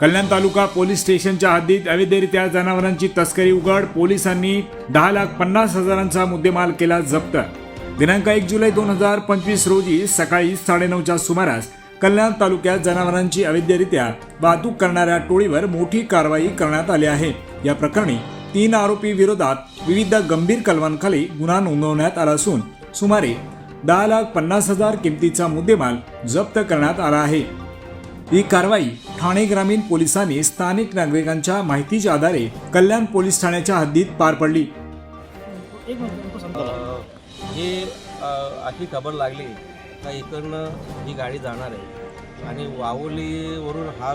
कल्याण तालुका police स्टेशनच्या हद्दीत अवैधरित्या जनावरांची तस्करी उघड पोलिसांनी दहा लाख पन्नास हजारांचा मुद्देमाल केला जप्त. दिनांक एक जुलै दोन हजार पंचवीस रोजी सकाळी साडेनऊच्या सुमारास कल्याण तालुक्यात जनावरांची अवैधरित्या वाहतूक करणाऱ्या टोळीवर मोठी कारवाई करण्यात आली आहे. या प्रकरणी तीन आरोपी विरोधात विविध गंभीर कलमांखाली गुन्हा नोंदवण्यात आला असून सुमारे दहा लाख पन्नास हजार किमतीचा मुद्देमाल जप्त करण्यात आला आहे. ही कारवाई ठाणे ग्रामीण पोलिसांनी स्थानिक नागरिकांच्या माहितीच्या आधारे कल्याण पोलीस ठाण्याच्या हद्दीत पार पडली. ही अशी खबर लागली का इकडनं ही गाडी जाणार आहे. आणि वावलीवरून हा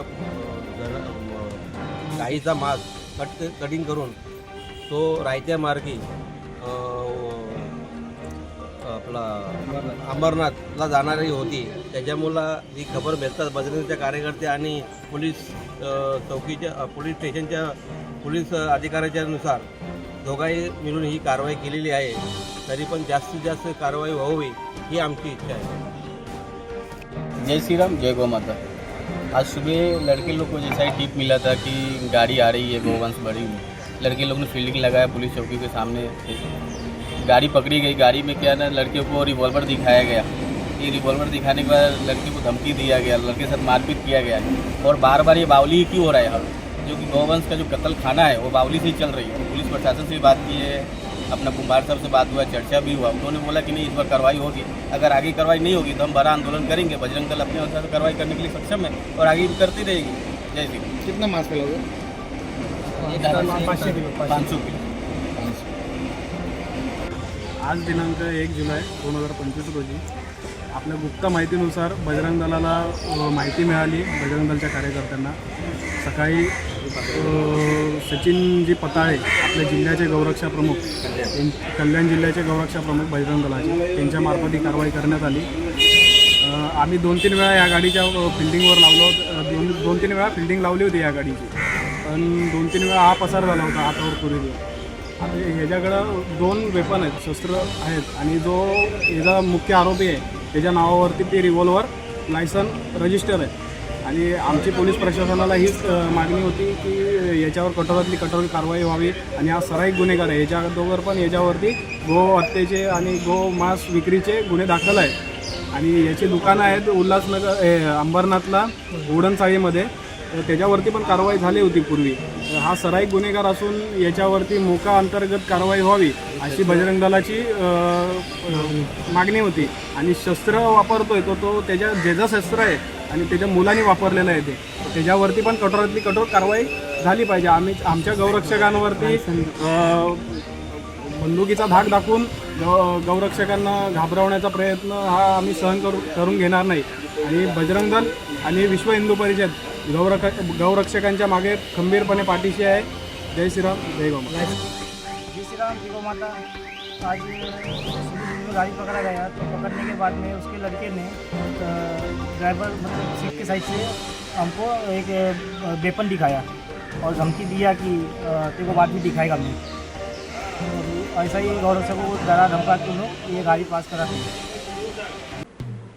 गाईचा मास कट कटिंग करून तो रायत्या मार्गी आपला अंबरनाथला जाणारी होती. त्याच्यामुळं ही खबर भेटतात बजरंगचे कार्यकर्ते आणि पोलीस चौकीच्या पोलीस स्टेशनच्या पोलीस अधिकाऱ्याच्या नुसार दोघाही मिळून ही कारवाई केलेली आहे. तरी पण जास्तीत जास्त कारवाई व्हावी ही आमची इच्छा आहे. जय श्री राम जय गोमाता आज सुबह लड़के लोग को जैसा ही टिप मिला था कि गाड़ी आ रही है गोवंश बड़ी में लड़के लोग ने फील्डिंग लगाया पुलिस चौकी के सामने गाड़ी पकड़ी गई। गाड़ी में क्या ना लड़के को रिवॉल्वर दिखाया गया। ये रिवॉल्वर दिखाने के बाद लड़के को धमकी दिया गया लड़के साथ मारपीट किया गया। और बार बार ये बावली ही क्यों हो रहा है हर जो कि गौवंश का जो कत्ल खाना है वो बावली से ही चल रही है। पुलिस प्रशासन से भी बात की है अपना कुमार साहब से बात हुआ चर्चा भी हुआ। उन्होंने बोला कि नहीं इस बार कार्रवाई होगी। अगर आगे कार्रवाई नहीं होगी तो हम बड़ा आंदोलन करेंगे। बजरंग दल अपने अनुसार कार्रवाई करने के लिए सक्षम है और आगे भी करती रहेगी। जय श्री कितना मास मिलोगे पाचशे किलो पाचशे पाँच सौ। किलो आज दिनांक एक जुलै दोन हजार पंचवीस रोजी आपल्या गुप्त माहितीनुसार बजरंग दलाला माहिती मिळाली बजरंग दलच्या कार्यकर्त्यांना. सकाळी सचिनजी पताळे आपल्या जिल्ह्याचे गौरक्षा प्रमुख कल्याण जिल्ह्याचे गौरक्षा प्रमुख बजरंग दलाचे त्यांच्यामार्फत ही कारवाई करण्यात आली. आम्ही दोन तीन वेळा या गाडीच्या फिल्डिंगवर लावलो दोन दोन तीन वेळा फिल्डिंग लावली होती या गाडीची. पण दोन तीन वेळा हा पसार झाला होता हातावर पुरेली आता ह्याच्याकडं दोन वेपन आहेत शस्त्र आहेत आणि जो याचा मुख्य आरोपी आहे त्याच्या नावावरती ते रिव्हॉल्वर लायसन रजिस्टर आहे. आणि आमची पोलीस प्रशासनाला हीच मागणी होती की याच्यावर कठोरातली कठोर कारवाई व्हावी आणि हा सराईक गुन्हेगार आहे. याच्या अगोदर पण याच्यावरती गो हत्येचे आणि गो मांस विक्रीचे गुन्हे दाखल आहेत. आणि याची दुकानं आहेत उल्हासनगर ए, अंबरनाथला उडणचाळीमध्ये त्याच्यावरती पण कारवाई झाली होती पूर्वी. हा सराईक गुन्हेगार असून याच्यावरती मोका अंतर्गत कारवाई व्हावी अशी बजरंग दलाची मागणी होती. आणि शस्त्र वापरतोय तो तो त्याच्या जेजा शस्त्र आहे आणि त्याच्या मुलांनी वापरलेलं आहे ते. त्याच्यावरती पण कठोरातली कठोर कारवाई झाली पाहिजे. आम्ही आमच्या गौरक्षकांवरती बंदुकीचा धाक दाखवून गौरक्षकांना घाबरवण्याचा प्रयत्न हा आम्ही सहन करू करून घेणार नाही. आणि बजरंग दल आणि विश्व हिंदू परिषद गौरक, गौरक्षकांच्या मागे खंबीरपणे पाठीशी आहे. जय श्रीराम, जय गौ जय श्री राम जी को माता. आज गाड़ी पकड़ा गया तो पकड़ने के बाद में उसके लड़के ने ड्राइवर मतलब सीट के साइड से हमको एक वेपन दिखाया और धमकी दिया कि तेरे को बाद में दिखाएगा मैं। ऐसा ही गौरक्षकों को डरा, धमका के लोग ये गाड़ी पास करा हैं